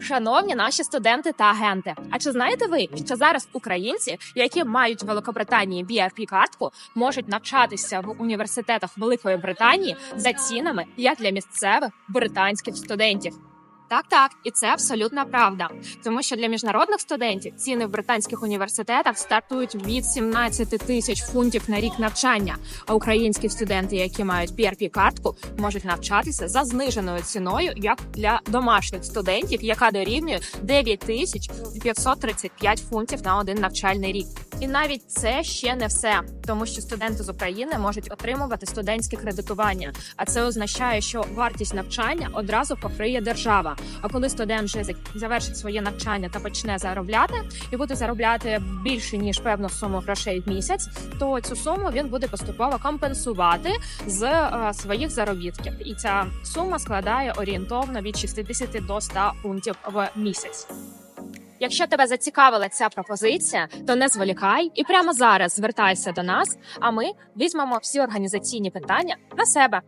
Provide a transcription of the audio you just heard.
Шановні наші студенти та агенти. А чи знаєте ви, що зараз українці, які мають Великобританії brp картку можуть навчатися в університетах Великої Британії за цінами як для місцевих британських студентів? Так, так, і це абсолютна правда, тому що для міжнародних студентів ціни в британських університетах стартують від 17 тисяч фунтів на рік навчання. А українські студенти, які мають brp картку можуть навчатися за зниженою ціною, як для домашніх студентів, яка дорівнює 9 тисяч 535 фунтів на один навчальний рік. І навіть це ще не все, тому що студенти з України можуть отримувати студентське кредитування. А це означає, що вартість навчання одразу покриє держава. А коли студент вже завершить своє навчання та почне заробляти і буде заробляти більше ніж певну суму грошей в місяць, то цю суму він буде поступово компенсувати з е, своїх заробітків. І ця сума складає орієнтовно від 60 до 100 фунтів в місяць. Якщо тебе зацікавила ця пропозиція, то не зволікай і прямо зараз звертайся до нас, а ми візьмемо всі організаційні питання на себе.